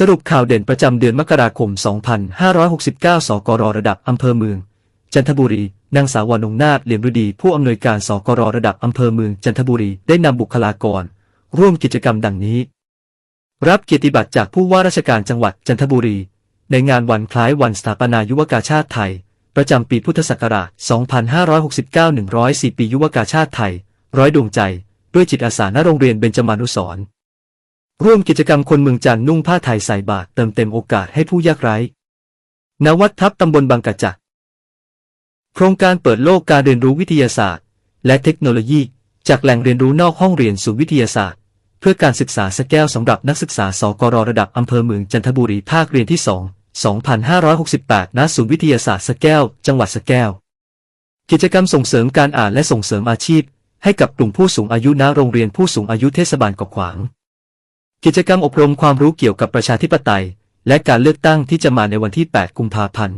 สรุปข่าวเด่นประจำเดือนมกราคม 2569 สกรระดับอำเภอเมือง จันทบุรี นางสาววรนงนาถเหลี่ยมฤดี ผู้อำนวยการสกรระดับอำเภอเมืองจันทบุรีได้นำบุคลากร ร่วมกิจกรรมดังนี้ รับเกียรติบัตรจากผู้ว่าราชการจังหวัดจันทบุรี ในงานวันคล้ายวันสถาปนายุวกาชาติไทย ประจำปีพุทธศักราช 2569 104 ปียุวกาชาติไทย ร้อยดวงใจ ด้วยจิตอาสาณโรงเรียนเบญจมานุสรณ์ ร่วมกิจกรรมคนเมืองจันนุ่งผ้าไทยใส่บาตรเติมเต็มโอกาสให้ผู้ยากไร้ณวัดทับตำบลบางกะจัก โครงการเปิดโลกการเรียนรู้วิทยาศาสตร์ และเทคโนโลยี จากแหล่งเรียนรู้นอกห้องเรียนสู่วิทยาศาสตร์ เพื่อการศึกษาสแก้วสำหรับนักศึกษาสกรระดับอำเภอเมืองจันทบุรีภาคเรียนที่ 2 2568 ณ ศูนย์วิทยาศาสตร์สแก้ว จังหวัดสแก้ว กิจกรรมส่งเสริมการอ่านและส่งเสริมอาชีพ ให้กับกลุ่มผู้สูงอายุณโรงเรียนผู้สูงอายุเทศบาลเกาะขวาง กิจกรรมอบรมความรู้เกี่ยวกับประชาธิปไตย และการเลือกตั้งที่จะมาในวันที่ 8 กุมภาพันธ์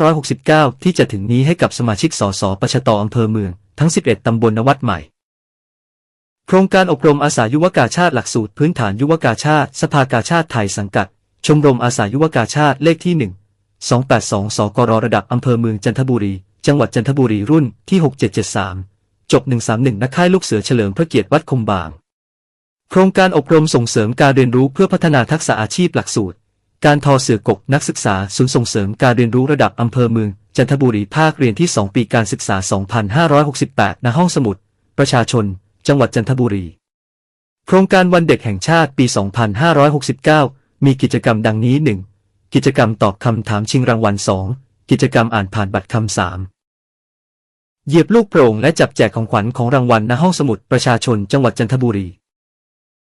2569 ที่จะถึงนี้ให้กับสมาชิกสสประชตอำเภอเมือง ทั้ง 11 ตำบลนวัดใหม่ โครงการอบรมอาสายุวกาชาติหลักสูตรพื้นฐานยุวกาชาติ สภากาชาติไทยสังกัด ชมรมอาสายุวกาชาติเลขที่ 1 282 สกรระดับอำเภอเมืองจันทบุรี จังหวัดจันทบุรีรุ่นที่ 6773 จบ 131นักค่ายลูกเสือเฉลิมพระเกียรติวัดคงบาง โครงการอบรมส่งเสริมการเรียนรู้เพื่อพัฒนาทักษะอาชีพหลักสูตร การทอเสือกกนักศึกษาศูนย์ส่งเสริมการเรียนรู้ระดับอำเภอเมือง จันทบุรีภาคเรียนที่ 2 ปีการศึกษา 2568 ณห้องสมุด ประชาชน จังหวัดจันทบุรี โครงการวันเด็กแห่งชาติปี 2569 มีกิจกรรมดังนี้ 1. กิจกรรมตอบคำถามชิงรางวัล 2. กิจกรรมอ่านผ่านบัตรคำสามเหยียบลูกโปร่งและจับแจกของขวัญของรางวัลณห้องสมุดประชาชนจังหวัดจันทบุรี